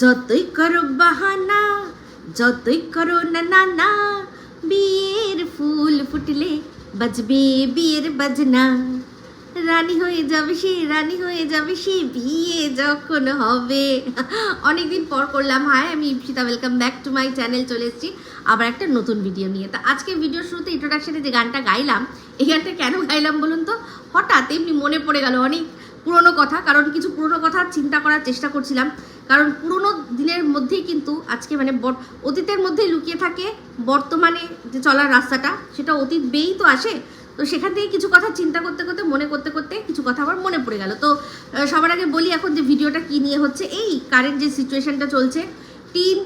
যতই করো বাহানা, যতই করো না না না বিয়ের ফুল ফুটলে বাজবে বিয়ের বাজনা। রানী হয়ে যাবে সে, রানী হয়ে যাবে সে, বিয়ে যখন হবে। অনেকদিন পর করলাম। হাই, আমি Ipsita welcome back to my channel চলে এসেছি আবার একটা নতুন ভিডিও নিয়ে। তা আজকে ভিডিওর শুরুতে ইন্ট্রোডাকশানে যে গানটা গাইলাম, এই গানটা কেন গাইলাম বলুন তো? হঠাৎ এমনি মনে পড়ে গেল অনেক পুরনো কথা, কারণ কিছু পুরনো কথা চিন্তা করার চেষ্টা করছিলাম। কারণ পুরনো দিনের মধ্যেই কিন্তু আজকে মানে অতীতের মধ্যেই লুকিয়ে থাকে, বর্তমানে যে চলার রাস্তাটা, সেটা অতীত বেই তো আসে। তো সেখান থেকে কিছু কথা চিন্তা করতে করতে, মনে করতে করতে কিছু কথা আমার মনে পড়ে গেল। তো সবার আগে বলি এখন যে ভিডিওটা কী নিয়ে হচ্ছে, এই কারেন্ট যে সিচুয়েশানটা চলছে টিন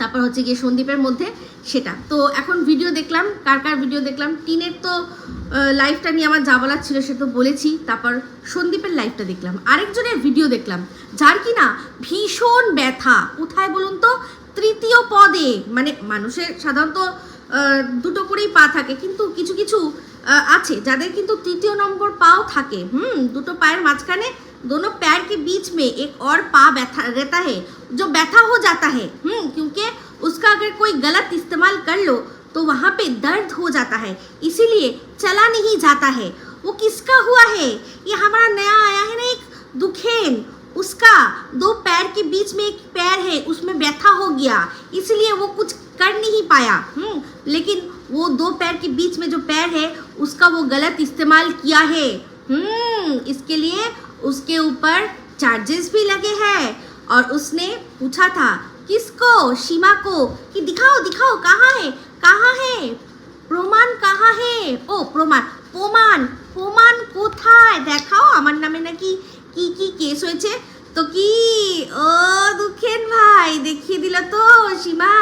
তারপর হচ্ছে গিয়ে সন্দীপের মধ্যে সেটা। তো এখন ভিডিও দেখলাম, কার কার ভিডিও দেখলাম? টিনের তো লাইফটা নিয়ে আমার যা বলার ছিল সে তো বলেছি। তারপর সন্দীপের লাইফটা দেখলাম। আরেকজনের ভিডিও দেখলাম, যার কি না ভীষণ ব্যথা। কোথায় বলুন তো? তৃতীয় পদে। মানে মানুষের সাধারণত দুটো করেই পা থাকে, কিন্তু কিছু কিছু আছে। যাদের কিন্তু তৃতীয় নম্বর পাও থাকে। হুম, দুটো পায়ের মাঝখানে दोनों पैर के बीच में एक और पा बैठा रहता है, जो बैठा हो जाता है। हम्म क्योंकि उसका अगर कोई गलत इस्तेमाल कर लो तो वहाँ पे दर्द हो जाता है। इसीलिए चला नहीं जाता है। वो किसका हुआ है? ये हमारा नया आया है ना एक दुखेन। उसका दो पैर के बीच में एक पैर है, उसमें बैठा हो गया। इसलिए वो कुछ कर नहीं पाया। हम्म लेकिन वो दो पैर के बीच में जो पैर है, उसका वो गलत इस्तेमाल किया है। हम्म इसके लिए उसके ऊपर चार्जेस भी लगे हैं और उसने पूछा था किसको सीमा को कि दिखाओ दिखाओ कहाँ है कहाँ है প্রমাণ কাহা হে ও প্রমাণ প্রমাণ প্রমাণ কোথায় দেখাও আমার নামে নাকি কি কি কেস হয়েছে তো কি ও দুঃখেন ভাই দেখিয়ে দিল তো সীমা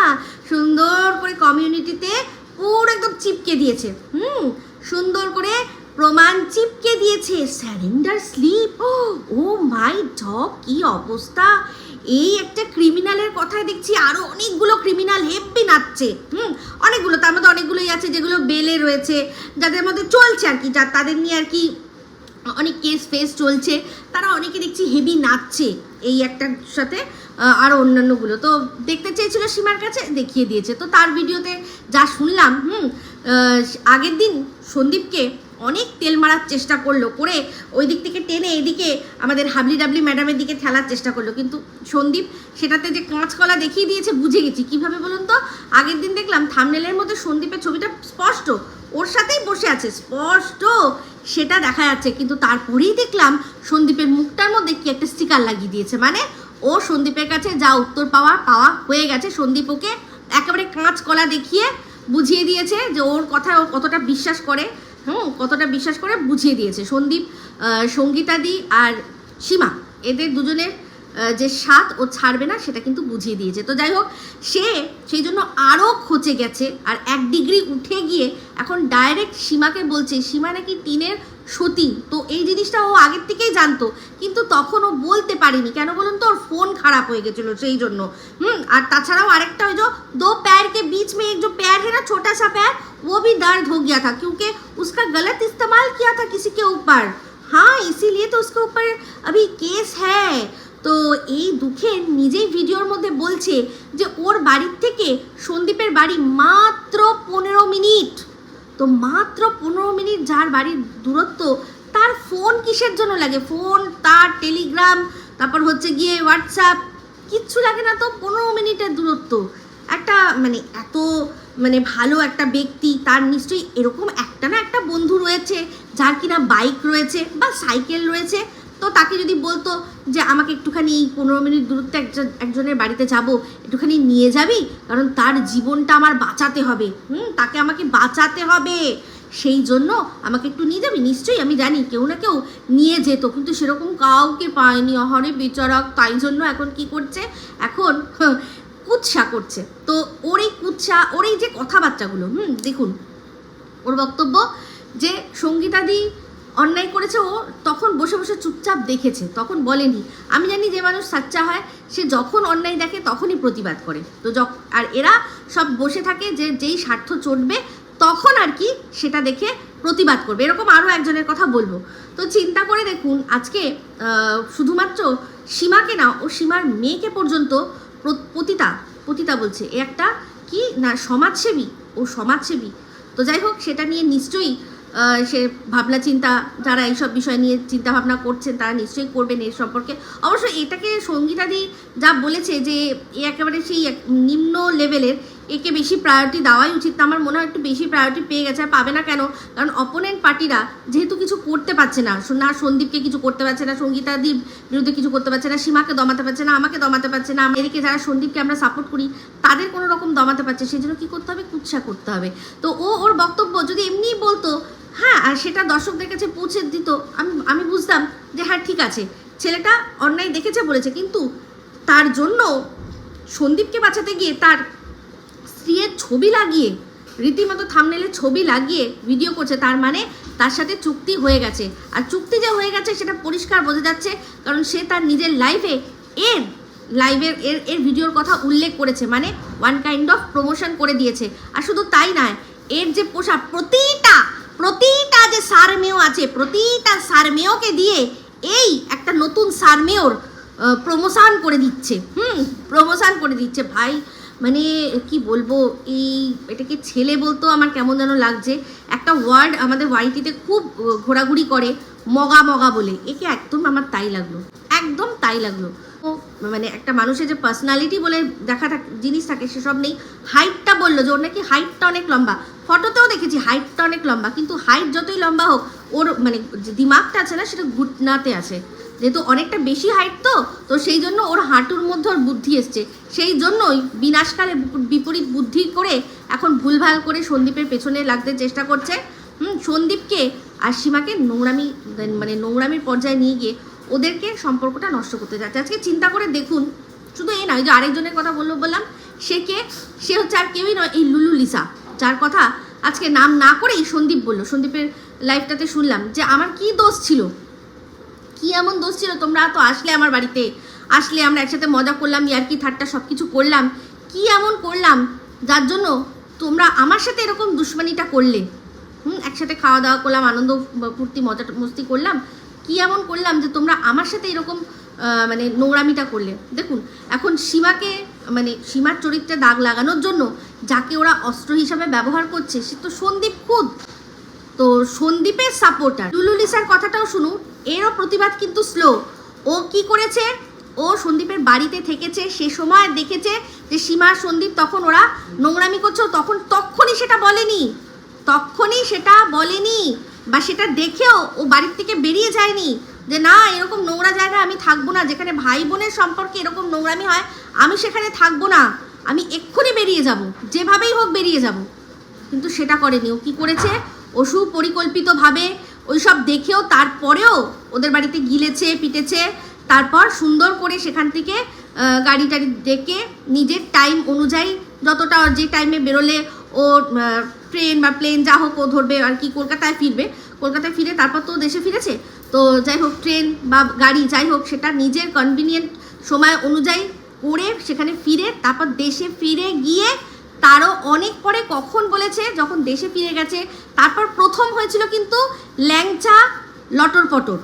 সুন্দর করে কমিউনিটিতে পুরো একদম চিপকে দিয়েছে হুম সুন্দর করে প্রমাণ চিপকে দিয়েছে surrender slip. Oh my dog, কি অবস্থা। এই একটা ক্রিমিনালের কথায় দেখছি, আরও অনেকগুলো ক্রিমিনাল হেব্বি নাচছে। হুম, অনেকগুলো, তার মধ্যে অনেকগুলোই আছে যেগুলো বেলে রয়েছে, যাদের মধ্যে চলছে আর কি, যা তাদের নিয়ে আর কি অনেক কেস ফেস চলছে। তারা অনেকে দেখছি হেভি নাচছে, এই একটার সাথে আরও অন্যান্যগুলো। তো দেখতে চেয়েছিল সীমার কাছে, দেখিয়ে দিয়েছে। তো তার ভিডিওতে যা শুনলাম, হুম আগের দিন সন্দীপকে অনেক তেল মারার চেষ্টা করল, করে ওই দিক থেকে টেনে এদিকে আমাদের হাবলি ডাবলি ম্যাডামের দিকে ঠেলার চেষ্টা করল। কিন্তু সন্দীপ সেটাতে যে কাঁচকলা দেখিয়ে দিয়েছে, বুঝে গেছি। কীভাবে বলুন তো? আগের দিন দেখলাম থামনেলের মধ্যে সন্দীপের ছবিটা স্পষ্ট, ওর সাথেই বসে আছে, স্পষ্ট সেটা দেখা যাচ্ছে। কিন্তু তারপরেই দেখলাম সন্দীপের মুখটার মধ্যে কি একটা স্টিকার লাগিয়ে দিয়েছে। মানে ও সন্দীপের কাছে যা উত্তর পাওয়া পাওয়া হয়ে গেছে। সন্দীপ ওকে একেবারে কাঁচ কলা দেখিয়ে বুঝিয়ে দিয়েছে যে ওর কথা ও কতটা বিশ্বাস করে। হুম, কতটা বিশ্বাস করে বুঝিয়ে দিয়েছে। সন্দীপ সঙ্গীতাদি আর সীমা, এদের দুজনের যে স্বাদ ও ছাড়বে না, সেটা কিন্তু বুঝিয়ে দিয়েছে। তো যাই হোক, সে সেই জন্য আরও খচে গেছে আর এক ডিগ্রি উঠে গিয়ে এখন ডাইরেক্ট সীমাকে বলছে। সীমা নাকি টিনের সতী তো এই জিনিসটা ও আগের থেকেই জানতো কিন্তু তখন ও বলতে পারেনি কেন বলুন তো ওর ফোন খারাপ হয়ে গেছিলো সেই জন্য হুম আর তাছাড়াও আরেকটা ওই যে दो पैर के बीच में एक जो पैर है ना छोटा सा पैर वो भी दर्द हो गया था क्योंकि उसका गलत इस्तेमाल किया था किसी के ऊपर हाँ इसीलिए तो उसके ऊपर अभी केस है তো এই দুঃখে নিজেই ভিডিওর মধ্যে বলছে যে ওর বাড়ির থেকে সন্দীপের বাড়ি মাত্র পনেরো মিনিট তো মাত্র পনেরো মিনিট যার বাড়ির দূরত্ব, তার ফোন কিসের জন্য লাগে? ফোন তার টেলিগ্রাম তারপর হচ্ছে গিয়ে হোয়াটসঅ্যাপ কিচ্ছু লাগে না তো পনেরো মিনিটের দূরত্ব। একটা মানে এত মানে ভালো একটা ব্যক্তি, তার নিশ্চয়ই এরকম একটা না একটা বন্ধু রয়েছে, যার কিনা বাইক রয়েছে বা সাইকেল রয়েছে তো তাকে যদি বলতো যে আমাকে একটুখানি এই পনেরো মিনিট দূরত্বে একজন একজনের বাড়িতে যাব, একটুখানি নিয়ে যাবি? কারণ তার জীবনটা আমার বাঁচাতে হবে। হুম, তাকে আমাকে বাঁচাতে হবে। সেই জন্য আমাকে একটু নিয়ে যাবি? নিশ্চয়ই, আমি জানি কেউ না কেউ নিয়ে যেত। কিন্তু সেরকম কাউকে পায়নি। অহরে বিচারক তাই জন্য এখন কি করছে? এখন কুৎসা করছে। তো ওর এই কুৎসা, ওর এই যে কথাবার্তাগুলো, হুম, দেখুন, ওর বক্তব্য যে সঙ্গীতাদি অন্যায় করেছে, ও তখন বসে বসে চুপচাপ দেখেছে। তখন বলেনি, আমি জানি যে মানুষ সাচ্চা হয়, সে যখন অন্যায় দেখে তখনই প্রতিবাদ করে। তো যখ, আর এরা সব বসে থাকে যে যেই স্বার্থ চটবে, তখন আর কি সেটা দেখে প্রতিবাদ করবে। এরকম আরও একজনের কথা বলব। তো চিন্তা করে দেখুন, আজকে শুধুমাত্র সীমাকে না, ও সীমার মেয়েকে পর্যন্ত পতিতা পতিতা বলছে। এ একটা কি? না, সমাজসেবী, ও সমাজসেবী। তো যাই হোক, সেটা নিয়ে নিশ্চয়ই সে ভাবনা চিন্তা, যারা এইসব বিষয় নিয়ে চিন্তা ভাবনা করছেন, তারা নিশ্চয়ই করবেন এর সম্পর্কে। অবশ্য এটাকে সঙ্গীতাদি যা বলেছে যে একেবারে সেই নিম্ন লেভেলের একে বেশি প্রায়োরিটি দেওয়াই উচিত আমার মনে হয় একটু বেশি প্রায়োরিটি পেয়ে গেছে, আর পাবে না কেন? কারণ অপোনেন্ট পার্টিরা যেহেতু কিছু করতে পারছে না না, সন্দীপকে কিছু করতে পারছে না সঙ্গীতাদির বিরুদ্ধে কিছু করতে পারছে না, সীমাকে দমাতে পারছে না, আমাকে দমাতে পারছে না, এদিকে যারা সন্দীপকে আমরা সাপোর্ট করি, তাদের কোনো রকম দমাতে পারছে সেই জন্য কী করতে হবে? কুৎসা করতে হবে। তো ও ওর বক্তব্য যদি এমনিই বলতো হ্যাঁ আর সেটা দর্শকদের কাছে পৌঁছে দিত, আমি আমি বুঝতাম যে হ্যাঁ ঠিক আছে, ছেলেটা অন্যায় দেখেছে বলেছে, কিন্তু তার জন্য সন্দীপকে বাঁচাতে গিয়ে তার স্ত্রীর ছবি লাগিয়ে, রীতিমতো থামনেলে ছবি লাগিয়ে ভিডিও করছে, তার মানে তার সাথে চুক্তি হয়ে গেছে। আর চুক্তি যে হয়ে গেছে সেটা পরিষ্কার বোঝা যাচ্ছে, কারণ সে তার নিজের লাইফে এর লাইভের এর এর ভিডিওর কথা উল্লেখ করেছে মানে ওয়ান কাইন্ড অফ প্রমোশন করে দিয়েছে। আর শুধু তাই নয়, এর যে পোশাক, প্রতিটা প্রতিটা যে সারমেয় আছে, প্রতিটা সারমেয়কে দিয়ে এই একটা নতুন সারমেয়র প্রমোশন করে দিচ্ছে। হুম প্রমোশন করে দিচ্ছে। ভাই মানে কি বলব, এই এটাকে ছেলে বলতেও আমার কেমন যেন লাগছে। একটা ওয়ার্ড আমাদের ওয়াইটিতে খুব ঘোরাঘুরি করে, মগা মগা বলে। একে একদম আমার তাই লাগল, একদম তাই লাগল। মানে একটা মানুষের যে পার্সোনালিটি বলে দেখা থাক, জিনিস থাকে, সেসব নেই। হাইটটা বলল যে, ওর নাকি হাইটটা অনেক লম্বা। ফটোতেও দেখেছি হাইটটা অনেক লম্বা, কিন্তু হাইট যতই লম্বা হোক, ওর মানে যে দিমাগটা আছে না, সেটা ঘুটনাতে আছে। যেহেতু অনেকটা বেশি হাইট তো তো সেই জন্য ওর হাঁটুর মধ্যে ওর বুদ্ধি এসছে। সেই জন্যই বিনাশকালে বিপরীত বুদ্ধি করে এখন ভুলভাল করে সন্দীপের পেছনে লাগতে চেষ্টা করছে। হুম, সন্দীপকে আর সীমাকে নোংরামি মানে নোংরামির পর্যায়ে নিয়ে গিয়ে ওদেরকে সম্পর্কটা নষ্ট করতে যাচ্ছে। আজকে চিন্তা করে দেখুন, শুধু এই নয় যে আরেকজনের কথা বলল বললাম, সে কে? সে হচ্ছে আর কেউই নয়, এই লুলু লিসা, যার কথা আজকে নাম না করেই সন্দীপ বলল। সন্দীপের লাইফটাতে শুনলাম যে, আমার কি দোষ ছিল? কি এমন দোষ ছিল? তোমরা তো আসলে আমার বাড়িতে। আসলে আমরা একসাথে মজা করলাম ইয়ার্কি ঠাট্টা সব কিছু করলাম। কি এমন করলাম? যার জন্য তোমরা আমার সাথে এরকম দুশ্মনীটা করলে। হুম, একসাথে খাওয়া দাওয়া করলাম, আনন্দ ফুর্তি, মজা মস্তি করলাম। কি এমন করলাম যে তোমরা আমার সাথে এরকম মানে নোংরামিটা করলে? দেখুন, এখন সীমাকে মানে সীমার চরিত্রে দাগ লাগানোর জন্য যাকে ওরা অস্ত্র হিসাবে ব্যবহার করছে, সে তো সন্দীপ খুদ। তো সন্দীপের সাপোর্টার লুলুলিসার কথাটাও শুনুন। এরও প্রতিবাদ কিন্তু স্লো ও কি করেছে? ও সন্দীপের বাড়িতে থেকেছে, সে সময় দেখেছে যে সীমা, সন্দীপ তখন ওরা নোংরামি করছে তখন তখনই সেটা বলেনি। তখনই সেটা বলেনি বা সেটা দেখেও ও বাড়ির থেকে বেরিয়ে যায়নি যে না, এরকম নোংরা জায়গায় আমি থাকব না, যেখানে ভাই বোনের সম্পর্কে এরকম নোংরামি হয়, আমি সেখানে থাকব না। আমি এক্ষুনি বেরিয়ে যাব, যেভাবেই হোক বেরিয়ে যাব। কিন্তু সেটা করেনি। ও কি করেছে? ও সুপরিকল্পিতভাবে ওই সব দেখেও তারপরেও ওদের বাড়িতে গিলেছে, পিটেছে। তারপর সুন্দর করে সেখান থেকে গাড়ি টাড়ি ডেকে নিজের টাইম অনুযায়ী যতটা যে টাইমে বেরোলে ও ট্রেন বা প্লেন যা হোক ও ধরবে আর কি কলকাতায় ফিরবে। কলকাতায় ফিরে তারপর তো দেশে ফিরেছে। তো যাই হোক ট্রেন বা গাড়ি যাই হোক, সেটা নিজের কনভিনিয়েন্ট সময় অনুযায়ী করে সেখানে ফিরে, তারপর দেশে ফিরে গিয়ে তারও অনেক পরে কখন বলেছে, যখন দেশে ফিরে গেছে, তারপর প্রথম হয়েছিল কিন্তু ল্যাংচা লটর পটর।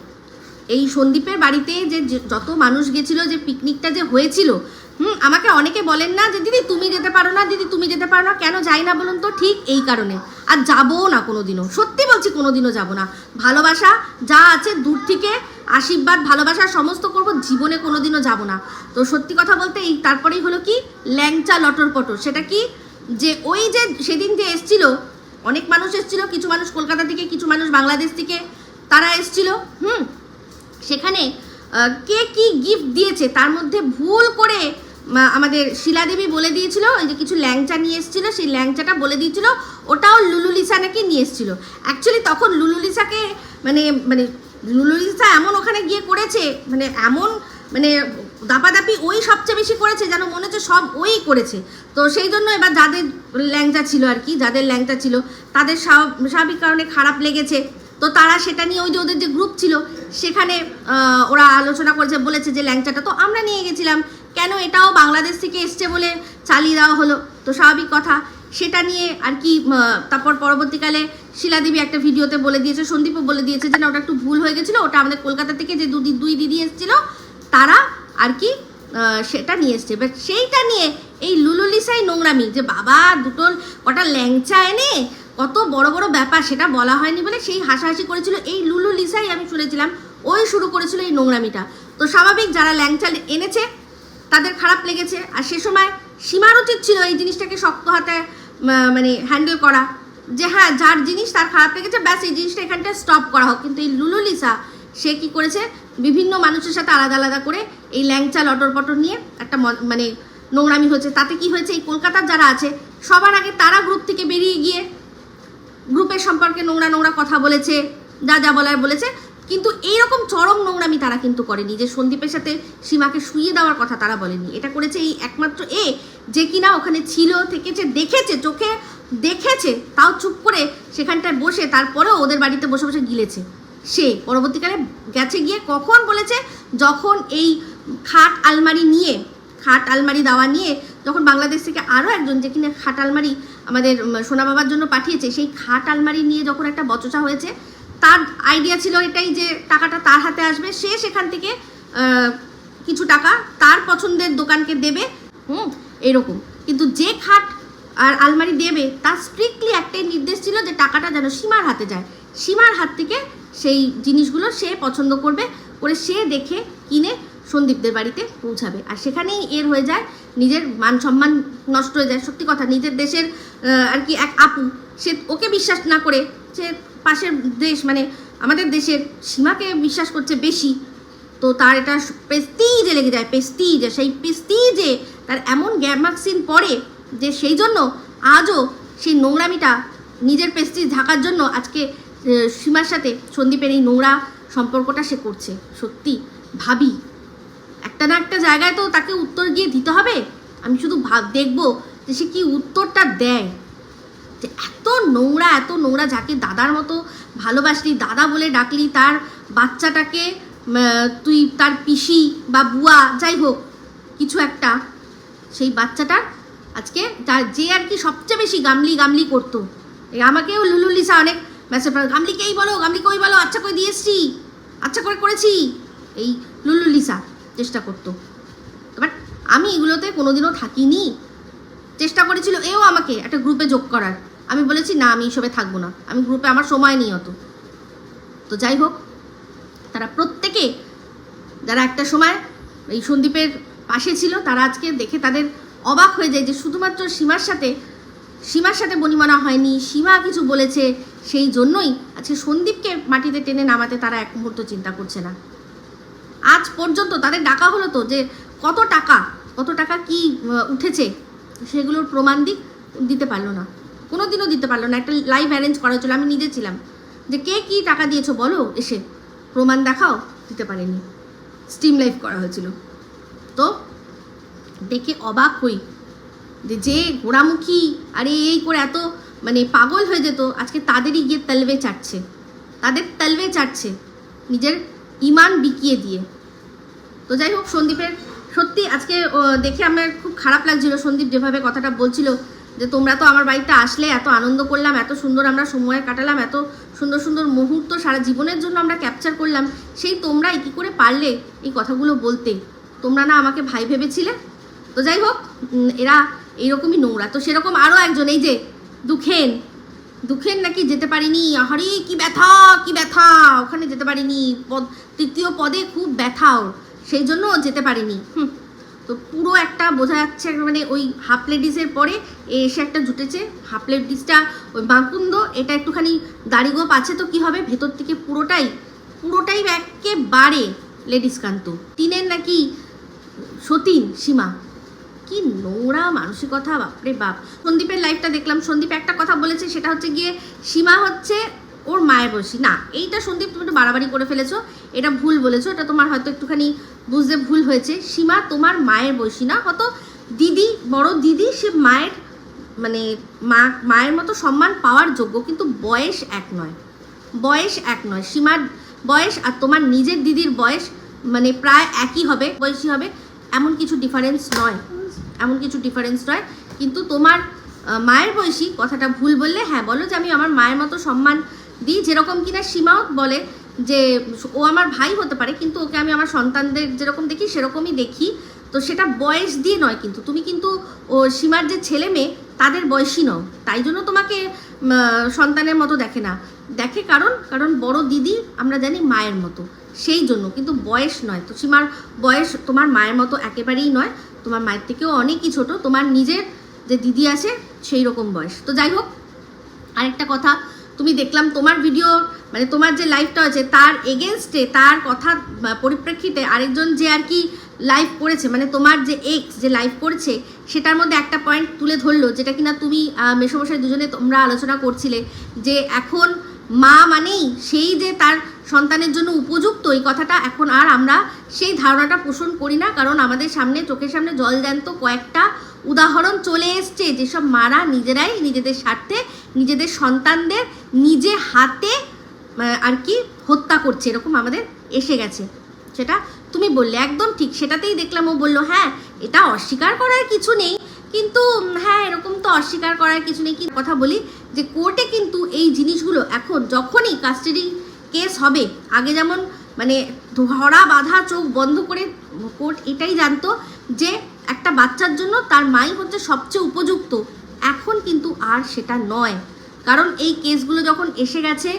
এই সন্দীপের বাড়িতে যে যত মানুষ গেছিল, যে পিকনিকটা যে হয়েছিল, হুম, আমাকে অনেকে বলেন না যে, দিদি, তুমি যেতে পারো না, দিদি, তুমি যেতে পারো না, কেন যাই না বলুন তো? ঠিক এই কারণে। আর যাবও না কোনোদিনও। সত্যি বলছি, কোনোদিনও যাব না। ভালোবাসা যা আছে, দূর থেকে আশীর্বাদ, ভালোবাসা সমস্ত করব, জীবনে কোনোদিনও যাব না। তো সত্যি কথা বলতে এই, তারপরেই হলো কি? ল্যাংচা লটর পটর। সেটা কি? যে ওই যে সেদিন যে এসছিল, অনেক মানুষ এসছিল, কিছু মানুষ কলকাতা থেকে, কিছু মানুষ বাংলাদেশ থেকে, তারা এসছিল, হুম? সেখানে কে কি গিফট দিয়েছে, তার মধ্যে ভুল করে আমাদের শিলাদেবী বলে দিয়েছিল, ওই যে কিছু ল্যাংচা নিয়ে এসেছিল, সেই ল্যাংচাটা বলে দিয়েছিল, ওটাও লুলুলিসা নাকি নিয়ে এসেছিল। অ্যাকচুয়ালি তখন লুলুলিসাকে মানে মানে লুলুলিসা এমন ওখানে গিয়ে করেছে মানে এমন মানে দাপাদাপি ওই সবচেয়ে বেশি করেছে, যেন মনে হচ্ছে সব ওই করেছে। তো সেই জন্য এবার যাদের ল্যাংচা ছিল আর কি, যাদের ল্যাংচা ছিল, তাদের স্বাভাব- স্বাভাবিক কারণে খারাপ লেগেছে। তো তারা সেটা নিয়ে ওই যে ওদের যে গ্রুপ ছিল, সেখানে ওরা আলোচনা করেছে, বলেছে যে ল্যাংচাটা তো আমরা নিয়ে গেছিলাম। কেন এটাও বাংলাদেশ থেকে এসছে বলে চালিয়ে দেওয়া হলো? তো স্বাভাবিক কথা। সেটা নিয়ে আর কি তারপর পরবর্তীকালে শিলাদেবী একটা ভিডিওতে বলে দিয়েছে, সন্দীপও বলে দিয়েছে যে না, ওটা একটু ভুল হয়ে গেছিল, ওটা আমাদের কলকাতা থেকে যে দুদি, দুই দিদি এসেছিল, তারা আর কি সেটা নিয়ে এসছে। এবার সেইটা নিয়ে এই লুলুলিসাই নোংরামি, যে বাবা দুটো কটা ল্যাংচা এনে কত বড় বড় ব্যাপার সেটা বলা হয়নি বলে সেই হাসাহাসি করেছিল এই লুলু লিসাই আমি শুনেছিলাম। ওই শুরু করেছিল এই নোংরামিটা। তো স্বাভাবিক যারা ল্যাংচা এনেছে, তাদের খারাপ লেগেছে। আর সে সময় সীমার উচিত ছিল এই জিনিসটাকে শক্ত হাতে মানে হ্যান্ডেল করা। যে হ্যাঁ যার জিনিস তার খারাপ লেগেছে, ব্যাস এই জিনিসটা এখানটা স্টপ করা হোক। কিন্তু এই লুলু লিসা সে কি করেছে? বিভিন্ন মানুষের সাথে আলাদা আলাদা করে এই ল্যাংচা লটর পটর নিয়ে একটা মানে নোংরামি হয়েছে তাতে কি হয়েছে? এই কলকাতার যারা আছে, সবার আগে তারা গ্রুপ থেকে বেরিয়ে গিয়ে গ্রুপের সম্পর্কে নোংরা নোংরা কথা বলেছে, যা যা বলার বলেছে। কিন্তু এইরকম চরম নোংরামি তারা কিন্তু করেনি। যে সন্দীপের সাথে সীমাকে শুইয়ে দেওয়ার কথা তারা বলেনি। এটা করেছে এই একমাত্র এ, যে কিনা ওখানে ছিল, থেকেছে, দেখেছে, চোখে দেখেছে, তাও চুপ করে সেখানটায় বসে তারপরেও ওদের বাড়িতে বসে বসে গিলেছে। সে পরবর্তীকালে গেছে গিয়ে কখন বলেছে? যখন এই খাট আলমারি নিয়ে, খাট আলমারি দেওয়া নিয়ে যখন বাংলাদেশ থেকে আরও একজন যে কিনা খাট আলমারি আমাদের সোনা বাবার জন্য পাঠিয়েছে, সেই খাট আলমারি নিয়ে যখন একটা বচসা হয়েছে, তার আইডিয়া ছিল এটাই যে টাকাটা তার হাতে আসবে। সে সেখান থেকে কিছু টাকা তার পছন্দের দোকানকে দেবে। হুম, এরকম। কিন্তু যে খাট আর আলমারি দেবে, তার স্ট্রিক্টলি একটাই নির্দেশ ছিল যে টাকাটা যেন সীমার হাতে যায়। সীমার হাত থেকে সেই জিনিসগুলো সে পছন্দ করবে, করে সে দেখে, কিনে সন্দীপদের বাড়িতে পৌঁছাবে। আর সেখানেই এর হয়ে যায় নিজের মান সম্মান নষ্ট হয়ে যায়। সত্যি কথা, নিজের দেশের আর কি এক আপু, সে ওকে বিশ্বাস না করে সে পাশের দেশ মানে আমাদের দেশের সীমাকে বিশ্বাস করছে বেশি। তো তার এটা পেস্তিজে লেগে যায় পেস্তিজে সেই পেস্তিজে তার এমন গ্যামাক্সিন পড়ে যে সেই জন্য আজও সেই নোংরামিটা নিজের পেস্টিজ ঢাকার জন্য আজকে সীমার সাথে সন্দীপের এই নোংরা সম্পর্কটা সে করছে। সত্যি, ভাবি। একটা না একটা জায়গায় তো তাকে উত্তর গিয়ে দিতে হবে। আমি শুধু ভাব, দেখব যে সে কি উত্তরটা দেয়। যে এত নোংরা এত নোংরা যাকে দাদার মতো ভালোবাসলি, দাদা বলে ডাকলি, তার বাচ্চাটাকে তুই তার পিসি বা বুয়া, যাই হোক, কিছু একটা, সেই বাচ্চাটার আজকে তার যে আর কি সবচেয়ে বেশি গামলি গামলি করতো। আমাকেও লুলু লিসা অনেক মেসেজ গামলিকেই বলো গামলিকে ওই বলো আচ্ছা করে দিয়ে এসছি আচ্ছা করে করেছি। এই লুলু লিসা। চেষ্টা করতো। বাট আমি এগুলোতে কোনোদিনও থাকিনি। চেষ্টা করেছিল এও আমাকে একটা গ্রুপে যোগ করার। আমি বলেছি, না, আমি এইসবে থাকব না। আমি গ্রুপে আমার সময় নেই অত। তো যাই হোক, তারা প্রত্যেকে, যারা একটা সময় এই সন্দীপের পাশে ছিল, তারা আজকে দেখে তাদের অবাক হয়ে যায় যে শুধুমাত্র সীমার সাথে সীমার সাথে বনিমনা হয়নি, সীমা কিছু বলেছে, সেই জন্যই আজকে সন্দীপকে মাটিতে টেনে নামাতে তারা এক মুহূর্ত চিন্তা করছে না। আজ পর্যন্ত তাদের ডাকা হলো তো যে কত টাকা কত টাকা কি উঠেছে, সেগুলোর প্রমাণ দিক দিতে পারল না। কোনো দিনও দিতে পারল না। একটা লাইভ অ্যারেঞ্জ করা হয়েছিল, আমি নিজে ছিলাম। যে কে কি টাকা দিয়েছ বলো? এসে প্রমাণ দেখাও, দিতে পারেনি। স্টিম লাইভ করা হয়েছিল। তো দেখে অবাক হই যে যে ঘোড়ামুখী আরে এই করে এত মানে পাগল হয়ে যেত, আজকে তাদেরই গিয়ে তলবে চাটছে। তাদের তলবে চাটছে। নিজের ইমান বিকিয়ে দিয়ে। তো যাই হোক, সন্দীপের সত্যি আজকে দেখে আমার খুব খারাপ লাগছিল। সন্দীপ যেভাবে কথাটা বলছিল যে, তোমরা তো আমার বাড়িতে আসলে, এত আনন্দ করলাম, এত সুন্দর আমরা সময় কাটালাম, এত সুন্দর সুন্দর মুহূর্ত সারা জীবনের জন্য আমরা ক্যাপচার করলাম। সেই তোমরাই কী করে পারলে এই কথাগুলো বলতে? তোমরা না আমাকে ভাই ভেবেছিলে? তো যাই হোক এরা এইরকমই নোংরা। তো সেরকম আরও একজন, এই যে দুখেন দুঃখের নাকি যেতে পারিনি। আহারে, কি ব্যথা কি ব্যথা। ওখানে যেতে পারিনি। পদ তৃতীয় পদে খুব ব্যথা ওর সেই জন্য যেতে পারিনি। হুম। তো পুরো একটা বোঝা যাচ্ছে মানে ওই হাফ লেডিসের পরে এ এসে একটা জুটেছে। হাফ লেডিসটা ওই বাঁকুন্দ, এটা একটুখানি দাড়িগোপ আছে তো কি হবে? ভেতর থেকে পুরোটাই পুরোটাই একেবারে লেডিস কান্ত তিনের নাকি সতীন, সীমা। কি নোংরা মানসিকতা, বাপরে বাপ। সন্দীপের লাইফটা দেখলাম, সন্দীপ একটা কথা বলেছে, সেটা হচ্ছে গিয়ে, সীমা হচ্ছে ওর মায়ের বয়সী। না, এইটা সন্দীপ তুমি একটু বাড়াবাড়ি করে ফেলেছো, এটা ভুল বলেছ, এটা তোমার হয়তো একটুখানি বুঝতে ভুল হয়েছে। সীমা তোমার মায়ের বয়সী না, হয়তো দিদি, বড় দিদি, সে মায়ের মানে মা, মায়ের মতো সম্মান পাওয়ার যোগ্য, কিন্তু বয়স এক নয়। বয়স এক নয়। সীমার বয়স আর তোমার নিজের দিদির বয়স মানে প্রায় একই হবে, বয়সী হবে, এমন কিছু ডিফারেন্স নয়। এমন কিছু ডিফারেন্স নয়। কিন্তু তোমার মায়ের বয়সী কথাটা ভুল বললে হ্যাঁ বলো যে আমি আমার মায়ের মতো সম্মান দিই যেরকম কিনা সীমাও বলে যে ও আমার ভাই হতে পারে, কিন্তু ওকে আমি আমার সন্তানদের যেরকম দেখি সেরকমই দেখি। তো সেটা বয়স দিয়ে নয় কিন্তু, তুমি কিন্তু ও সীমার যে ছেলে মেয়ে, তাদের বয়সী নও। তাই জন্য তোমাকে সন্তানের মতো দেখে না। দেখে কারণ কারণ বড় দিদি আমরা জানি মায়ের মতো, সেই জন্য। কিন্তু বয়স নয়। তো সীমার বয়স তোমার মায়ের মতো একেবারেই নয়। তোমার মায়ের থেকেও অনেকই ছোট, তোমার নিজের যে দিদি আছে সেই রকম বয়স। তো যাই হোক, আরেকটা কথা, তুমি দেখলাম তোমার ভিডিও মানে তোমার যে লাইফটা আছে তার এগেনস্টে তার কথা পরিপ্রেক্ষিতে আরেকজন যে আর কি লাইভ করেছে মানে তোমার যে এক্স যে লাইভ করেছে, সেটার মধ্যে একটা পয়েন্ট তুলে ধরলো, যেটা কিনা তুমি মেসোমশাই দুজনে তোমরা আলোচনা করছিলে যে এখন মা মানেই সেই যে তার সন্তানের জন্য উপযুক্ত, এই কথাটা এখন আর আমরা সেই ধারণাটা পোষণ করি না। কারণ আমাদের সামনে, চোখের সামনে জল জ্যান্ত কয়েকটা উদাহরণ চলে এসছে। যেসব মারা নিজেরাই নিজেদের স্বার্থে, নিজেদের সন্তানদের নিজে হাতে আর কি হত্যা করছে, এরকম আমাদের এসে গেছে। সেটা তুমি বললে, একদম ঠিক। সেটাতেই দেখলাম ও বলল হ্যাঁ এটা অস্বীকার করার কিছু নেই। কিন্তু হ্যাঁ এরকম তো অস্বীকার করার কিছু নেই। কথা বলি? যে কোর্টে কিন্তু এই জিনিসগুলো এখন যখনই কাস্টাডি কেস হবে। আগে যেমন মানে ধরা বাঁধা চোখ বন্ধ করে কোর্ট এটাই জানতো যে একটা বাচ্চার জন্য তার মাই হচ্ছে সবচেয়ে উপযুক্ত। এখন কিন্তু আর সেটা নয়। কারণ এই কেসগুলো যখন এসে গেছে,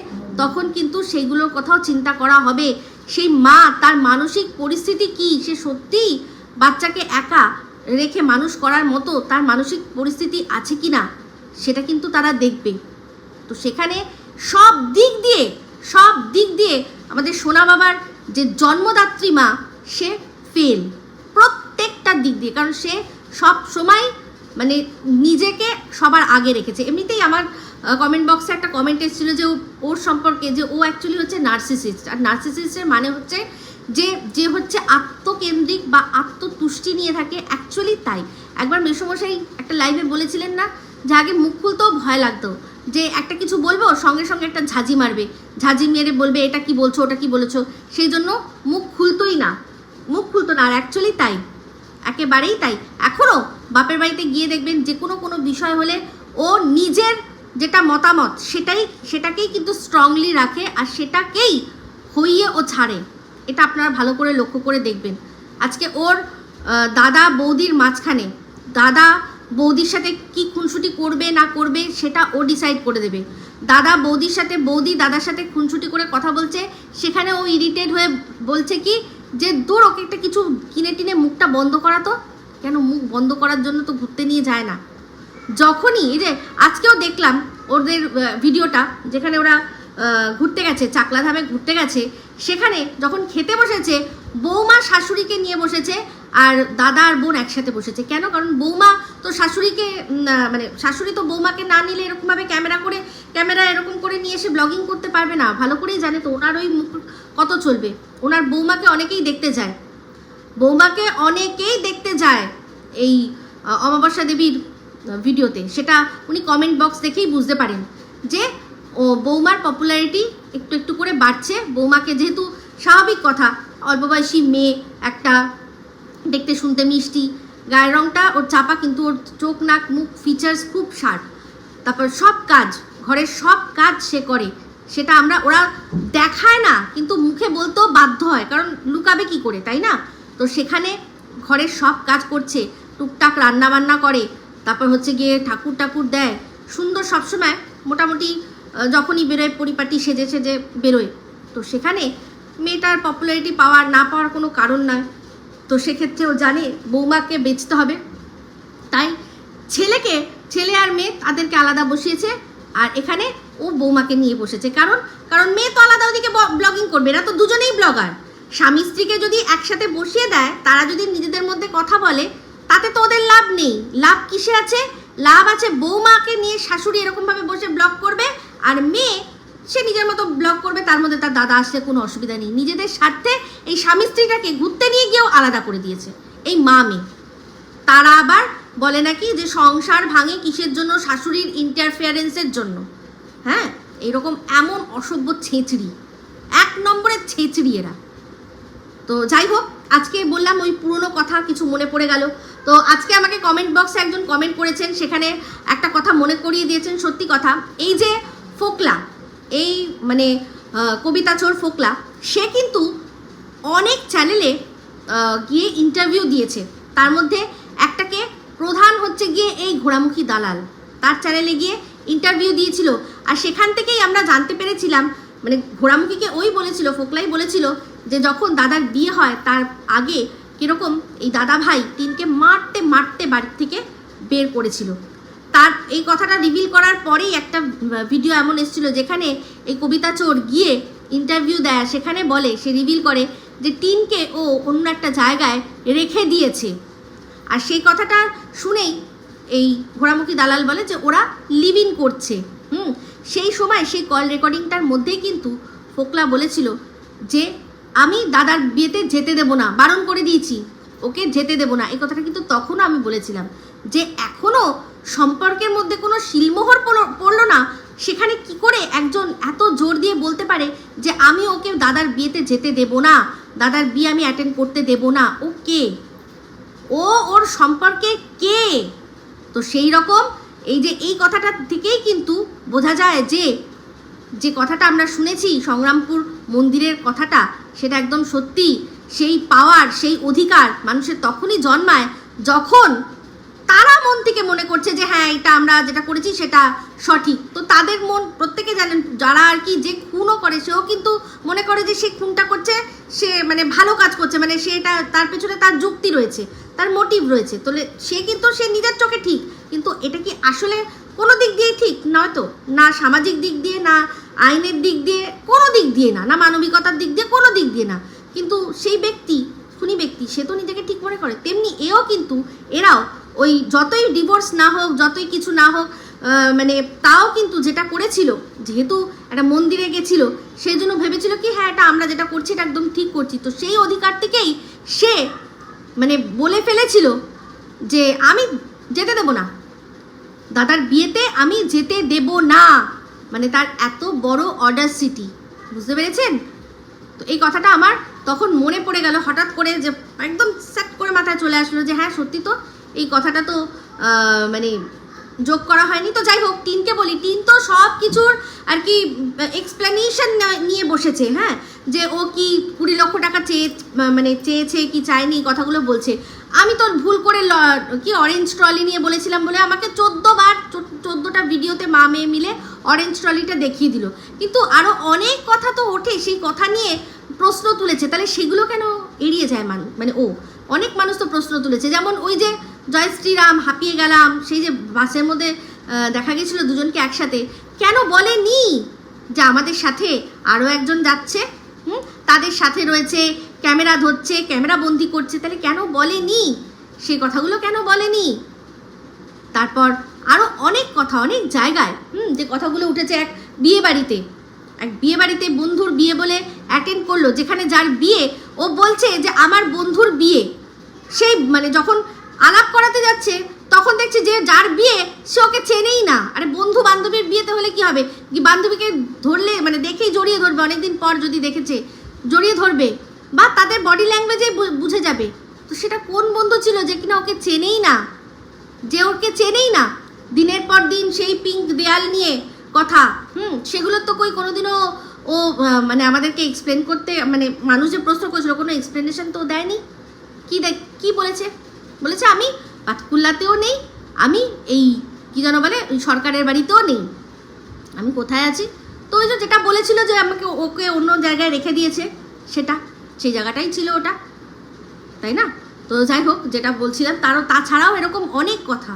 তখন কিন্তু সেইগুলোর কথাও চিন্তা করা হবে। সেই মা তার মানসিক পরিস্থিতি কি? সে সত্যিই বাচ্চাকে একা রেখে মানুষ করার মতো তার মানসিক পরিস্থিতি আছে কি না সেটা কিন্তু তারা দেখবে। তো সেখানে সব দিক দিয়ে সব দিক দিয়ে আমাদের সোনা বাবার যে জন্মদাত্রী মা, সে ফেল প্রত্যেকটা দিক দিয়ে। কারণ সে সব সময় মানে নিজেকে সবার আগে রেখেছে। এমনিতেই আমার কমেন্ট বক্সে একটা কমেন্ট এসেছিল যে ওর সম্পর্কে যে ও অ্যাকচুয়ালি হচ্ছে নার্সিসিস্ট আর নার্সিসিস্টের মানে হচ্ছে যে যে হচ্ছে আত্মকেন্দ্রিক বা আত্মতুষ্টি নিয়ে থাকে অ্যাকচুয়ালি তাই। একবার মেসমশাই একটা লাইভে বলেছিলেন না যে, আগে মুখ খুলতেও ভয় লাগতো। যে একটা কিছু বলব সঙ্গে সঙ্গে একটা ঝাঁঝি মারবে। ঝাঁঝি মেরে বলবে, এটা কি বলছো, ওটা কি বলেছ? সেই জন্য মুখ খুলতোই না। মুখ খুলতো না, আর অ্যাকচুয়ালি তাই। একেবারেই তাই। এখনও বাপের বাড়িতে গিয়ে দেখবেন যে কোনো কোনো বিষয় হলে ও নিজের যেটা মতামত, সেটাই, সেটাকেই কিন্তু স্ট্রংলি রাখে আর সেটাকেই হইয়ে ও ছাড়ে। এটা আপনারা ভালো করে লক্ষ্য করে দেখবেন। আজকে ওর দাদা বৌদির মাঝখানে, দাদা বৌদির সাথে কি খুনসুটি করবে, না করবে, সেটা ও ডিসাইড করে দেবে। দাদা বৌদির সাথে, বৌদি দাদার সাথে খুনসুটি করে কথা বলছে, সেখানে ও ইরিটেট হয়ে বলছে কি, যে দূর, ওকে একটা কিছু কিনে টিনে মুখটা বন্ধ করা তো। কেন মুখ বন্ধ করার জন্য তো ঘুরতে নিয়ে যায় না। যখনই, এই যে আজকেও দেখলাম ওদের ভিডিওটা, যেখানে ওরা ঘুরতে গেছে চাকলা চাকলাধামে ঘুরতে গেছে, সেখানে যখন খেতে বসেছে, বৌমা শাশুড়িকে নিয়ে বসেছে আর দাদা আর বোন একসাথে বসেছে। কেন? কারণ বৌমা তো শাশুড়িকে মানে শাশুড়ি তো বৌমাকে না নিলে এরকমভাবে ক্যামেরা করে, ক্যামেরা এরকম করে নিয়ে এসে ব্লগিং করতে পারবে না। ভালো করেই জানে তো ওনার ওই মুখ কত চলবে। ওনার বৌমাকে অনেকেই দেখতে যায়। বৌমাকে অনেকেই দেখতে যায় এই অমাবস্যা দেবীর ভিডিওতে। সেটা উনি কমেন্ট বক্স দেখেই বুঝতে পারেন যে, ও বৌমার পপুলারিটি একটু একটু করে বাড়ছে। বৌমাকে যেহেতু স্বাভাবিক কথা, অল্প বয়সী মেয়ে একটা দেখতে শুনতে মিষ্টি। গায়ের রংটা, ওর চাপা কিন্তু ওর চোখ, নাক, মুখ ফিচার্স খুব শার্প তারপর সব কাজ, ঘরের সব কাজ সে করে। সেটা আমরা, ওরা দেখায় না, কিন্তু মুখে বলতেও বাধ্য হয়, কারণ লুকাবে কি করে, তাই না? তো সেখানে ঘরের সব কাজ করছে, টুকটাক রান্না বান্না করে, তারপর হচ্ছে গিয়ে ঠাকুর ঠাকুর দেয়। সুন্দর সবসময়, মোটামুটি যখনই বেরোয়, পরিপাটি সেজে সেজে বেরোয়। তো সেখানে মেয়েটার পপুলারিটি পাওয়ার না পাওয়ার কোনো কারণ নয় তো সেক্ষেত্রে ও জানে বৌমাকে বেচতে হবে। তাই ছেলেকে, ছেলে আর মেয়ে তাদেরকে আলাদা বসিয়েছে আর এখানে ও বৌমাকে নিয়ে বসেছে। কারণ কারণ মেয়ে তো আলাদা ওদিকে ব্লগিং করবে, এরা তো দুজনেই ব্লগার স্বামী স্ত্রীকে যদি একসাথে বসিয়ে দেয়, তারা যদি নিজেদের মধ্যে কথা বলে, তাতে তো ওদের লাভ নেই। লাভ কিসে আছে? লাভ আছে বৌমাকে নিয়ে শাশুড়ি এরকমভাবে বসে ব্লগ করবে আর মেয়ে সে নিজের মতো ব্লগ করবে, তার মধ্যে তার দাদা আসলে কোনো অসুবিধা নেই। নিজেদের স্বার্থে এই স্বামী স্ত্রীটাকে ঘুরতে নিয়ে গিয়েও আলাদা করে দিয়েছে। এই মা মেয়ে। তারা আবার বলে নাকি যে সংসার ভাঙে কিসের জন্য? শাশুড়ির ইন্টারফিয়ারেন্সের জন্য। হ্যাঁ? এরকম এমন অসভ্য ছেঁচড়ি। এক নম্বরের ছেঁচড়ি এরা। তো যাই হোক, আজকে বললাম ওই পুরনো কথা, কিছু মনে পড়ে গেল। তো আজকে আমাকে কমেন্ট বক্সে একজন কমেন্ট করেছেন, সেখানে একটা কথা মনে করিয়ে দিয়েছেন, সত্যি কথা। এই যে ফোকলা এই মানে কবিতা চোর ফোকলা, সে কিন্তু অনেক চ্যানেলে গিয়ে ইন্টারভিউ দিয়েছে। তার মধ্যে একটাকে প্রধান হচ্ছে গিয়ে এই ঘোড়ামুখী দালাল। তার চ্যানেলে গিয়ে ইন্টারভিউ দিয়েছিল। আর সেখান থেকেই আমরা জানতে পেরেছিলাম মানে ঘোড়ামুখীকে ওই বলেছিল, ফোকলাই বলেছিল যে যখন দাদার বিয়ে হয়, তার আগে কীরকম এই দাদা ভাই তিনকে মারতে মারতে বাড়ি থেকে বের করেছিল। তার এই কথাটা রিভিল করার পরেই একটা ভিডিও এমন এসেছিল যেখানে এই কবিতা চোর গিয়ে ইন্টারভিউ দেয় সেখানে বলে, সে রিভিল করে যে টিনকে ও অন্য একটা জায়গায় রেখে দিয়েছে। আর সেই কথাটা শুনেই এই ঘোড়ামুখী দালাল বলে যে ওরা লিভ ইন করছে। হুম, সেই সময় সেই কল রেকর্ডিংটার মধ্যেই কিন্তু ফোকলা বলেছিল যে, আমি দাদার বিয়েতে যেতে দেবো না, বারণ করে দিয়েছি, ওকে যেতে দেবো না। এই কথাটা কিন্তু তখনও আমি বলেছিলাম যে, এখনও সম্পর্কের মধ্যে কোনো শিলমোহর পড়লো- না, সেখানে কি করে একজন এত জোর দিয়ে বলতে পারে যে আমি ওকে দাদার বিয়েতে যেতে দেবো না, দাদার বিয়ে আমি অ্যাটেন্ড করতে দেবো না, ও কে? ও ওর সম্পর্কে কে? তো সেই রকম এই যে এই কথাটা থেকেই কিন্তু বোঝা যায় যে যে কথাটা আমরা শুনেছি সংগ্রামপুর মন্দিরের কথাটা, সেটা একদম সত্যি। সেই পাওয়ার সেই অধিকার মানুষের তখনই জন্মায় যখন তারা মন থেকে মনে করছে যে হ্যাঁ এটা আমরা যেটা করেছি সেটা সঠিক। তো তাদের মন প্রত্যেকে জানেন, যারা আর কি যে খুনও করে, সেও কিন্তু মনে করে যে সে খুনটা করছে, সে মানে ভালো কাজ করছে মানে সে এটা, তার পেছনে তার যুক্তি রয়েছে, তার মোটিভ রয়েছে। তাহলে সে কিন্তু সে নিজের চোখে ঠিক, কিন্তু এটা কি আসলে কোনো দিক দিয়ে ঠিক নয় তো? না সামাজিক দিক দিয়ে, না আইনের দিক দিয়ে, কোনো দিক দিয়ে না না মানবিকতার দিক দিয়ে, কোনো দিক দিয়ে না। কিন্তু সেই ব্যক্তি, খুনি ব্যক্তি, সে তো নিজেকে ঠিক মনে করে। তেমনি এও কিন্তু, এরাও ওই যতই ডিভোর্স না হোক, যতই কিছু না হোক মানে তাও কিন্তু যেটা করেছিল, যেহেতু একটা মন্দিরে গেছিল, সেই জন্য ভেবেছিল কি হ্যাঁ এটা আমরা যেটা করছি, এটা একদম ঠিক করছি। তো সেই অধিকার থেকেই সে মানে বলে ফেলেছিল যে, আমি যেতে দেবো না। দাদার বিয়েতে আমি যেতে দেব না। মানে তার এত বড় অর্ডার সিটি বুঝতে পেরেছেন? তো এই কথাটা আমার তখন মনে পড়ে গেল, হঠাৎ করে যে একদম সেট করে মাথায় চলে আসলো যে হ্যাঁ সত্যি তো এই কথাটা তো মানে যোগ করা হয়নি। তো যাই হোক টিনকে বলি। টিন তো সব কিছুর আর কি এক্সপ্লেনেশন নিয়ে বসেছে হ্যাঁ? যে ও কি কুড়ি লক্ষ টাকা চেয়ে মানে চেয়েছে, কি চায়নি কথাগুলো বলছে। আমি তো ভুল করে ল- কি অরেঞ্জ ট্রলি নিয়ে বলেছিলাম বলে আমাকে চোদ্দ বার চোদ্দোটা ভিডিওতে মা মেয়ে মিলে অরেঞ্জ ট্রলিটা দেখিয়ে দিল। কিন্তু আরও অনেক কথা তো ওঠে, সেই কথা নিয়ে প্রশ্ন তুলেছে। তাহলে সেগুলো কেন এড়িয়ে যায় মানুষ মানে ও? অনেক মানুষ তো প্রশ্ন তুলেছে। যেমন ওই যে জয় শ্রীরাম, হাঁপিয়ে গেলাম। সেই যে বাসের মধ্যে দেখা গেছিল দুজনকে একসাথে। কেন বলেনি যে আমাদের সাথে আরও একজন যাচ্ছে? হুম? তাদের সাথে রয়েছে, ক্যামেরা ধরছে, ক্যামেরা বন্দি করছে। তাহলে কেন বলেনি? সেই কথাগুলো কেন বলেনি? তারপর আরও অনেক কথা, অনেক জায়গায়, হুম, যে কথাগুলো উঠেছে এক বিয়ে বাড়িতে। এক বিয়ে বাড়িতে বন্ধুর বিয়ে বলে অ্যাটেন্ড করল, যেখানে যার বিয়ে, ও বলছে যে আমার বন্ধুর বিয়ে। সেই মানে যখন আলাপ করাতে যাচ্ছে, তখন দেখছে যে যার বিয়ে সে ওকে চেনেই না। আরে বন্ধু বান্ধবীর বিয়েতে হলে কি হবে? কি বান্ধবীকে ধরলে মানে দেখেই জড়িয়ে ধরবে, অনেকদিন পর যদি দেখেছে, জড়িয়ে ধরবে বা তাদের বডি ল্যাঙ্গুয়েজে বুঝে যাবে। তো সেটা কোন বন্ধু ছিল যে কিনা ওকে চেনেই না? যে ওকে চেনেই না? দিনের পর দিন সেই পিঙ্ক দেয়াল নিয়ে কথা। হুম, সেগুলো তো কই কোনোদিনও ও মানে আমাদেরকে এক্সপ্লেন করতে মানে মানুষ যে প্রশ্ন করেছিল, কোনো এক্সপ্লেনেশন তো দেয়নি? কি দেখ, কি বলেছে? বলেছে, আমি পাতকুল্লাতেও নেই, আমি এই, কি যেন বলে সরকারের বাড়িতেও নেই। আমি কোথায় আছি? তো ওই যে যেটা বলেছিল যে আমাকে ওকে অন্য জায়গায় রেখে দিয়েছে, সেটা, সেই জায়গাটাই ছিল ওটা, তাই না? তো যাই হোক, যেটা বলছিলাম, তারও তাছাড়াও এরকম অনেক কথা,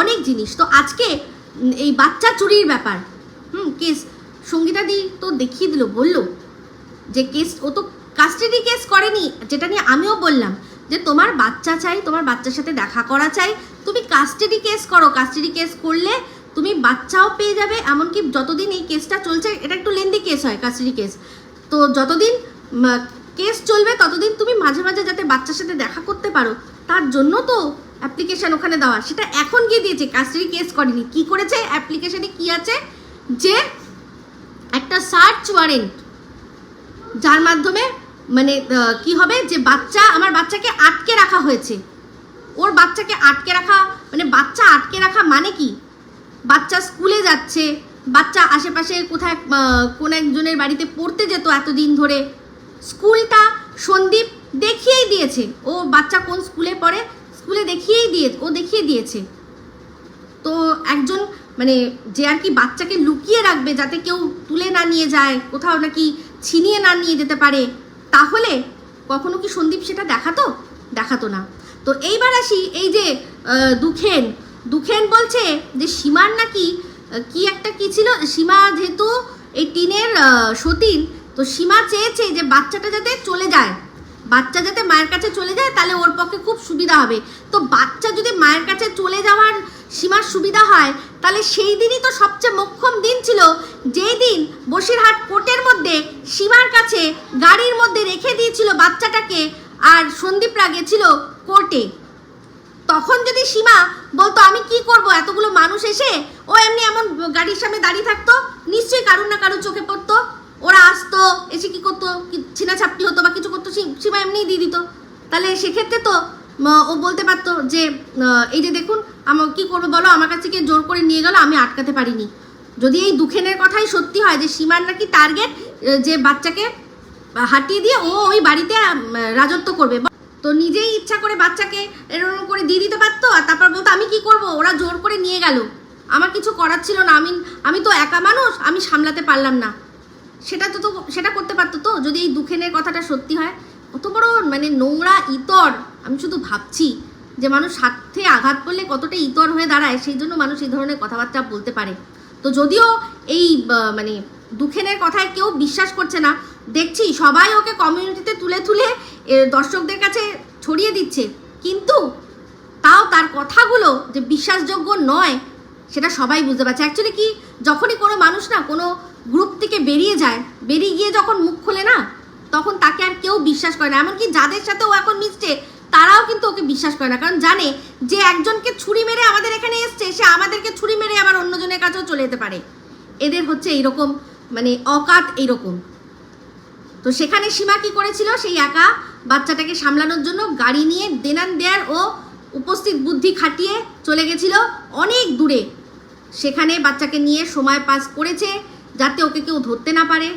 অনেক জিনিস। তো আজকে এই বাচ্চা চুরির ব্যাপার, হুম, কেস সঙ্গীতাদি তো দেখিয়ে দিল, বলল যে কেস, ও তো কাস্টাডি কেস করেনি, যেটা নিয়ে আমিও বললাম। যে তোমার বাচ্চা চাই, তোমার বাচ্চার সাথে দেখা করা চাই। তুমি কাস্টাডি কেস করো। কাস্টাডি কেস করলে তুমি বাচ্চাও পেয়ে যাবে। এমনকি যতদিন এই কেসটা চলছে, এটা একটু লেন্দি কেস হয় কাস্টাডি কেস তো যতদিন কেস চলবে, ততদিন তুমি মাঝে মাঝে যাতে বাচ্চার সাথে দেখা করতে পারো। তার জন্য তো অ্যাপ্লিকেশন ওখানে দেওয়া। সেটা এখন গিয়ে দিয়েছে কাস্টাডি কেস করেনি। কি করেছে? অ্যাপ্লিকেশানে কি আছে? যে একটা সার্চ ওয়ারেন্ট যার মাধ্যমে মানে কি হবে যে বাচ্চা, আমার বাচ্চাকে আটকে রাখা হয়েছে। ওর বাচ্চাকে আটকে রাখা মানে বাচ্চা আটকে রাখা মানে কি? বাচ্চা স্কুলে যাচ্ছে, বাচ্চা আশেপাশে কোথায় কোন একজনের বাড়িতে পড়তে যেত এতদিন ধরে। স্কুলটা সন্দীপ দেখিয়েই দিয়েছে। ও বাচ্চা কোন স্কুলে পড়ে? স্কুলে দেখিয়েই দিয়ে, ও দেখিয়ে দিয়েছে। তো একজন মানে যে আর কি বাচ্চাকে লুকিয়ে রাখবে যাতে কেউ তুলে না নিয়ে যায়, কোথাও নাকি ছিনিয়ে না নিয়ে যেতে পারে তাহলে কখনো কি সন্দীপ সেটা দেখাতো? দেখাতো না। তো এইবার আসি এই যে দুখেন। দুখেন বলছে যে, সীমার নাকি কি একটা কি ছিল? সীমা যেহেতু এই টিনের সতীন, তো সীমা চেয়েছে যে বাচ্চাটা যাতে চলে যায়। বাচ্চা যাতে মায়ের কাছে চলে যায়, তাহলে ওর পক্ষে খুব সুবিধা হবে। তো বাচ্চা যদি মায়ের কাছে চলে যাওয়ার সীমার সুবিধা হয় তাহলে সেই দিনই তো সবচেয়ে মোক্ষম দিন ছিল। যেই দিন বসিরহাট কোর্টের মধ্যে, সীমার কাছে গাড়ির মধ্যে রেখে দিয়েছিল বাচ্চাটাকে আর সন্দীপরা গেছিল কোর্টে। তখন যদি সীমা বলতো, আমি কি করব? এতগুলো মানুষ এসে? ও এমনি এমন গাড়ির সামনে দাঁড়িয়ে থাকতো, নিশ্চয়ই কারুর না কারুর চোখে পড়তো। ওরা আসতো, এসে কি করতো? ছিনাছাপটি হতো বা কিছু করতো? সীমা এমনিই দিয়ে দিত। তাহলে সেক্ষেত্রে তো ও বলতে পারতো যে এই যে দেখুন আমার কি করব বলো? আমার কাছ থেকে জোর করে নিয়ে গেল, আমি আটকাতে পারিনি। যদি এই দুখেনের কথাই সত্যি হয় যে সীমার নাকি টার্গেট যে বাচ্চাকে হাঁটিয়ে দিয়ে ও ওই বাড়িতে রাজত্ব করবে। তো নিজেই ইচ্ছা করে বাচ্চাকে এরকম করে দিয়ে দিতে পারতো, আর তারপর বলতো, আমি কি করব? ওরা জোর করে নিয়ে গেল। আমার কিছু করার ছিল না। আমি আমি তো একা মানুষ, আমি সামলাতে পারলাম না। সেটা তো তো সেটা করতে পারতো তো? যদি এই দুখেনের কথাটা সত্যি হয় কত বড় মানে নোংরা ইতর, আমি শুধু ভাবছি। যে মানুষ স্বার্থে আঘাত করলে কতটা ইতর হয়ে দাঁড়ায়, সেই জন্য মানুষ এই ধরনের কথাবার্তা বলতে পারে। তো যদিও এই মানে দুখেনের কথায় কেউ বিশ্বাস করছে না, দেখছি সবাই ওকে কমিউনিটিতে তুলে তুলে দর্শকদের কাছে ছড়িয়ে দিচ্ছে। কিন্তু তাও তার কথাগুলো যে বিশ্বাসযোগ্য নয়, সেটা সবাই বুঝতে পারছে। অ্যাকচুয়ালি কি, যখনই কোনো মানুষ না কোনো গ্রুপ থেকে বেরিয়ে যায়, বেরিয়ে গিয়ে যখন মুখ খোলে না, তখন তাকে আর কেউ বিশ্বাস করে না। এমনকি যাদের সাথে ও এখন মিশছে তারাও কিন্তু ওকে বিশ্বাস করে না। কারণ জানে যে একজনকে ছুরি মেরে আমাদের এখানে এসছে, সে আমাদেরকে ছুরি মেরে আবার অন্যজনের কাছেও চলে যেতে পারে। এদের হচ্ছে এইরকম মানে অকাত এইরকম। তো সেখানে সীমা কি করেছিল? সেই একা বাচ্চাটাকে সামলানোর জন্য গাড়ি নিয়ে দেনান দেয়ার ও উপস্থিত বুদ্ধি খাটিয়ে চলে গেছিল অনেক দূরে। সেখানে বাচ্চাকে নিয়ে সময় পাস করেছে যাতে ওকে কেউ ধরতে না পারে,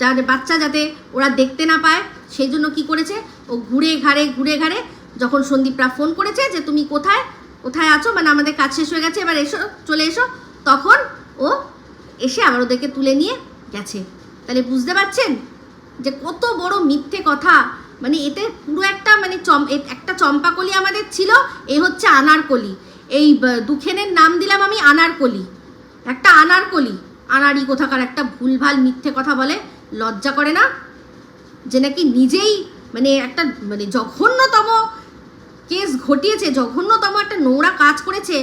যাতে বাচ্চা যাতে ওরা দেখতে না পায়। সেই জন্য কি করেছে? ও ঘুরে ঘাড়ে ঘুরে ঘাড়ে যখন সন্দীপরা ফোন করেছে যে তুমি কোথায় কোথায় আছো? মানে আমাদের কাজ শেষ হয়ে গেছে, এবার এসো, চলে এসো। তখন ও এসে আবার ওদেরকে তুলে নিয়ে গেছে। তাহলে বুঝতে পারছেন যে কত বড় মিথ্যে কথা। মানে এতে পুরো একটা মানে চম একটা চম্পাকলি আমাদের ছিল, এ হচ্ছে আনারকলি। এই দুখেনের নাম দিলাম আমি আনারকলি। একটা আনারকলি। আনারি কোথাকার একটা ভুলভাল মিথ্যে কথা বলে, লজ্জা করে না? যে নাকি নিজেই মানে একটা মানে জঘন্যতম কেস ঘটিয়েছে জঘন্যতম একটা নোংরা কাজ করেছে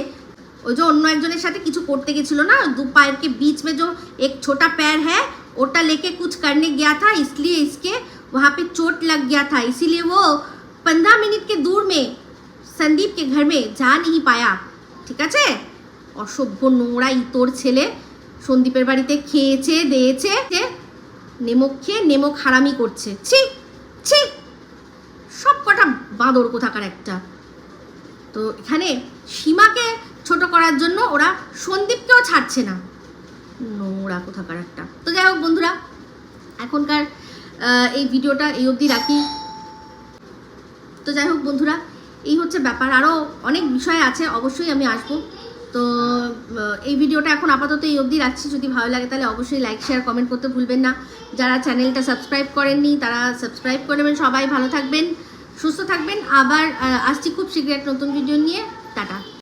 ওই যে অন্য একজনের সাথে কিছু করতে গেছিল না দু पैर के बीच में जो एक छोटा पैर है ओटा लेके कुछ करने गया था इसलिए इसके वहाँ पे चोट लग गया था इसीलिए वो पंद्रह मिनट के दूर में संदीप के घर में जा नहीं पाया ঠিক আছে অসভ্য নোংরা ইতর ছেলে সন্দীপের বাড়িতে খেয়েছে দিয়েছে যে নেমক খেয়ে নেমক হারামি করছে ছি ছি সব কটা বাঁদর কোথাকার একটা। তো এখানে সীমাকে ছোট করার জন্য ওরা সন্দীপকেও ছাড়ছে না। নোংরা কোথাকার একটা। তো যাই হোক বন্ধুরা, এখনকার এই ভিডিওটা এই অবধি রাখি। তো যাই হোক বন্ধুরা, এই হচ্ছে ব্যাপার। আরও অনেক বিষয় আছে, অবশ্যই আমি আসব। তো এই ভিডিওটা এখন আপাতত এই অবধি রাখছি। যদি ভালো লাগে তাহলে অবশ্যই লাইক শেয়ার কমেন্ট করতে ভুলবেন না। যারা চ্যানেলটা সাবস্ক্রাইব করেননি, তারা সাবস্ক্রাইব করবেন সবাই ভালো থাকবেন। সুস্থ থাকবেন। আবার আসছি খুব শীঘ্র নতুন ভিডিও নিয়ে। টাটা।